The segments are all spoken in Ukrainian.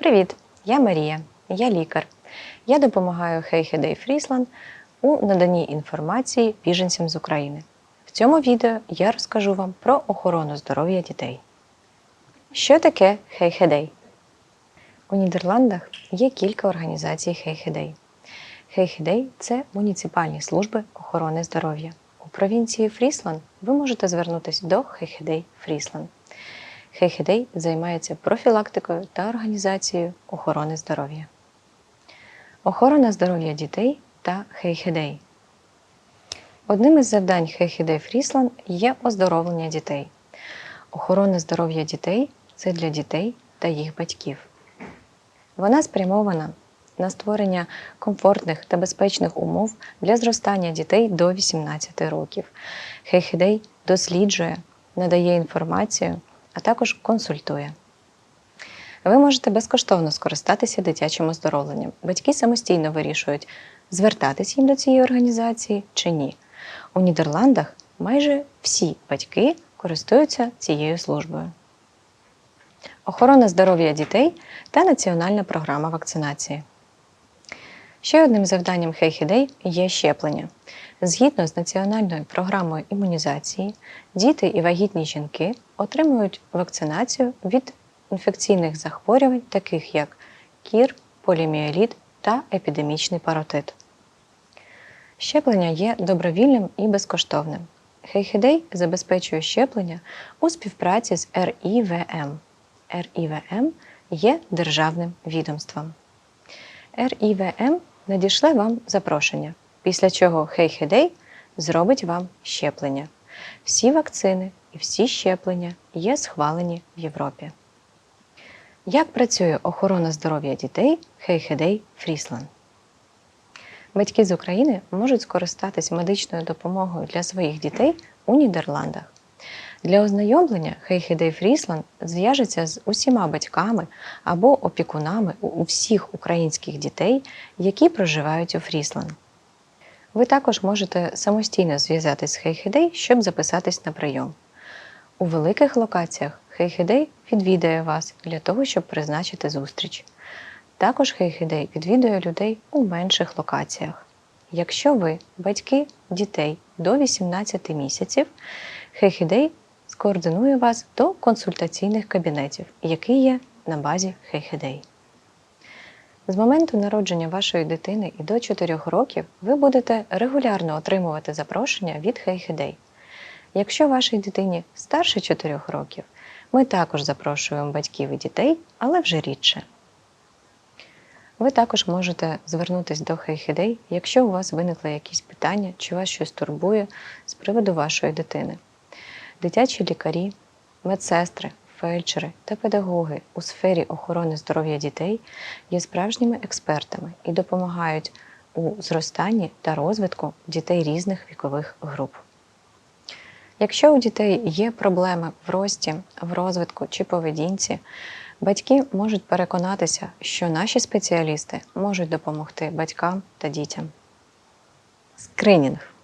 Привіт! Я Марія, я лікар. Я допомагаю Хейхедей Фрісланд у наданні інформації біженцям з України. В цьому відео я розкажу вам про охорону здоров'я дітей. Що таке Хейхедей? У Нідерландах є кілька організацій Хейхедей. Хейхедей це муніципальні служби охорони здоров'я. У провінції Фрісланд ви можете звернутися до Хейхедей Фрісланд. Хейхедей займається профілактикою та організацією охорони здоров'я. Охорона здоров'я дітей та Хейхедей. Одним із завдань Хейхедей Фрісланд є оздоровлення дітей. Охорона здоров'я дітей це для дітей та їх батьків. Вона спрямована на створення комфортних та безпечних умов для зростання дітей до 18 років. Хейхедей досліджує, надає інформацію, а також консультує. Ви можете безкоштовно скористатися дитячим оздоровленням. Батьки самостійно вирішують, звертатись їм до цієї організації чи ні. У Нідерландах майже всі батьки користуються цією службою. Охорона здоров'я дітей та національна програма вакцинації. Ще одним завданням Хейхідей є щеплення. Згідно з національною програмою імунізації, діти і вагітні жінки отримують вакцинацію від інфекційних захворювань, таких як кір, поліміеліт та епідемічний паротит. Щеплення є добровільним і безкоштовним. Хейхедей забезпечує щеплення у співпраці з РІВМ. РІВМ є державним відомством. РІВМ надішле вам запрошення, після чого Хейхедей зробить вам щеплення. Всі вакцини і всі щеплення є схвалені в Європі. Як працює охорона здоров'я дітей Хейхедей Фрісланд? Батьки з України можуть скористатись медичною допомогою для своїх дітей у Нідерландах. Для ознайомлення Хейхедей Фрісланд зв'яжеться з усіма батьками або опікунами у всіх українських дітей, які проживають у Фрісланд. Ви також можете самостійно зв'язатись з Хейхедей, щоб записатись на прийом. У великих локаціях Хейхедей відвідає вас для того, щоб призначити зустріч. Також Хейхедей відвідує людей у менших локаціях. Якщо ви батьки дітей до 18 місяців, Хейхедей скоординує вас до консультаційних кабінетів, які є на базі Хейхедей. З моменту народження вашої дитини і до 4 років ви будете регулярно отримувати запрошення від Хейхедей. Якщо вашій дитині старше 4 років, ми також запрошуємо батьків і дітей, але вже рідше. Ви також можете звернутися до Хейхедей, якщо у вас виникли якісь питання чи вас щось турбує з приводу вашої дитини. Дитячі лікарі, медсестри, фельдшери та педагоги у сфері охорони здоров'я дітей є справжніми експертами і допомагають у зростанні та розвитку дітей різних вікових груп. Якщо у дітей є проблеми в рості, в розвитку чи поведінці, батьки можуть переконатися, що наші спеціалісти можуть допомогти батькам та дітям. Скринінг.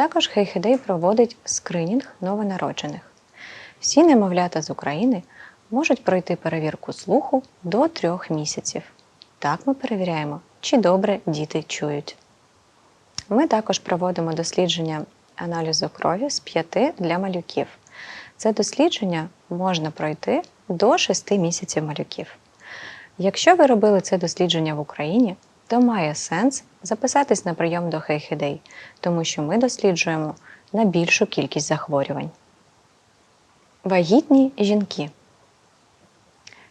Також Хейхедей проводить скринінг новонароджених. Всі немовлята з України можуть пройти перевірку слуху до трьох місяців. Так ми перевіряємо, чи добре діти чують. Ми також проводимо дослідження аналізу крові з 5 для малюків. Це дослідження можна пройти до 6 місяців малюків. Якщо ви робили це дослідження в Україні, то має сенс записатись на прийом до Хейхедей, тому що ми досліджуємо на більшу кількість захворювань. Вагітні жінки.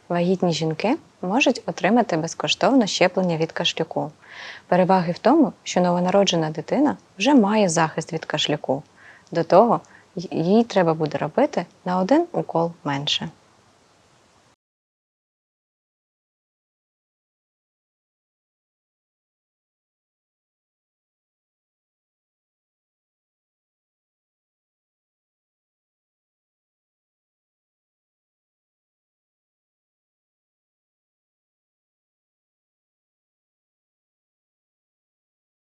Вагітні жінки можуть отримати безкоштовно щеплення від кашлюку. Переваги в тому, що новонароджена дитина вже має захист від кашлюку. До того їй треба буде робити на один укол менше.